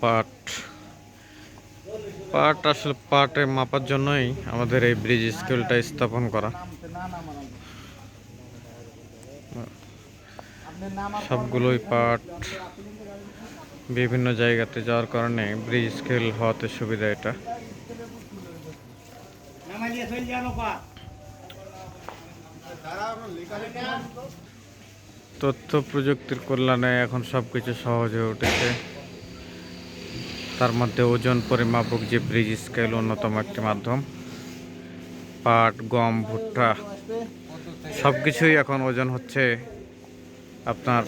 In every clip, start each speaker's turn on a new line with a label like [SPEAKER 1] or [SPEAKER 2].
[SPEAKER 1] পাট পাট আসলে পাটে মাপার জন্যই আমাদের এই ব্রিজ স্কেলটা স্থাপন করা। সবগুলোই পাট বিভিন্ন জায়গাতে যাওয়ার কারণে ব্রিজ স্কেল হওয়াতে সুবিধা এটা। তথ্য প্রযুক্তির কল্যাণে এখন সব কিছু সহজ হয়ে উঠেছে। তার মধ্যে ওজন পরিমাপক যে ব্রিজ স্কেল অন্যতম একটি মাধ্যম, পাট, গম, ভুট্টা সব কিছুই এখন ওজন হচ্ছে আপনার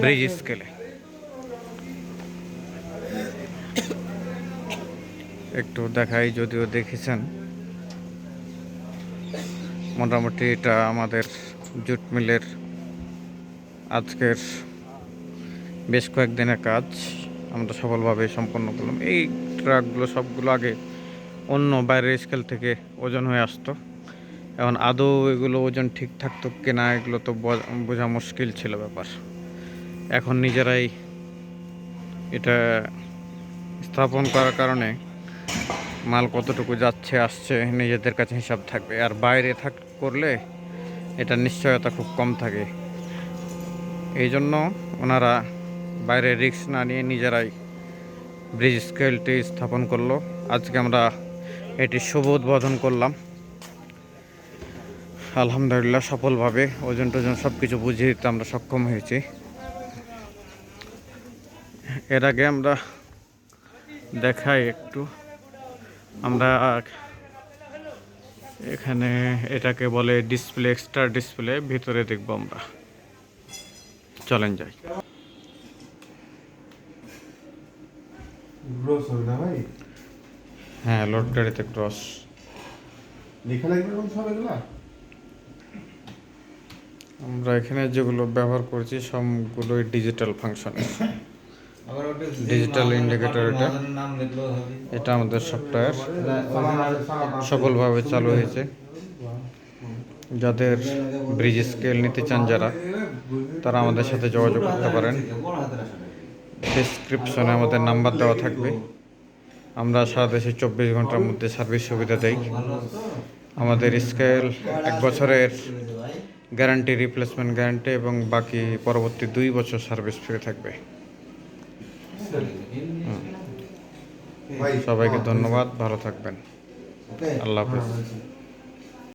[SPEAKER 1] ব্রিজ স্কেলে একটু দেখাই যদিও দেখেছেন, মোটামুটি এটা আমাদের জুট মিলের আজকের বেশ কয়েকদিনের কাজ। আমরা সফলভাবে সম্পন্ন করলাম। এই ট্রাকগুলো সবগুলো আগে অন্য বাইরের স্কেল থেকে ওজন হয়ে আসতো। এখন আদৌ এগুলো ওজন ঠিক থাকতো কিনা, এগুলো তো বোঝা- মুশকিল ছিল ব্যাপার। এখন নিজেরাই এটা স্থাপন করার কারণে মাল কতটুকু যাচ্ছে, আসছে, নিজেদের কাছে হিসাব থাকবে। আর বাইরে থাক, করলে এটা নিশ্চয়তা খুব কম থাকে। এই জন্য ওনারা বাইরে রিক্স না নিয়ে নিজেরাই ব্রিজ স্কেলটি স্থাপন করল। আজকে আমরা এটি শুভ উদ্বোধন করলাম। আলহামদুলিল্লাহ সফলভাবে ওজন টোজন সব কিছু বুঝিয়ে দিতে আমরা সক্ষম হয়েছি। এর আগে আমরা দেখাই একটু। আমরা এখানে এটাকে বলে ডিসপ্লে এক্সট্রা ডিসপ্লে ভিতরে দেখব আমরা। চলেন যাই।
[SPEAKER 2] গ্রোস হবে না ভাই?
[SPEAKER 1] হ্যাঁ লোড গাড়িতে ক্রস।
[SPEAKER 2] লেখা লাগবে কোন সব এগুলা
[SPEAKER 1] আমরা এখানে যেগুলো ব্যবহার করছি সবগুলোই ডিজিটাল ফাংশনের Digital indicator এটা। এটা আমাদের সফটওয়্যার সফলভাবে চালু হয়েছে। যাদের ব্রিজ স্কেল নিতে চান যারা তারা আমাদের সাথে যোগাযোগ করতে পারেন। ডিসক্রিপশনে আমাদের নাম্বার দেওয়া থাকবে। আমরা সারা দেশে চব্বিশ ঘণ্টার মধ্যে সার্ভিস সুবিধা দেই। আমাদের স্কেল এক বছরের গ্যারান্টি রিপ্লেসমেন্ট গ্যারান্টি এবং বাকি পরবর্তী দুই বছর সার্ভিস ফ্রি থাকবে। সবাইকে ধন্যবাদ, ভালো থাকবেন। আল্লাহ হাফেজ।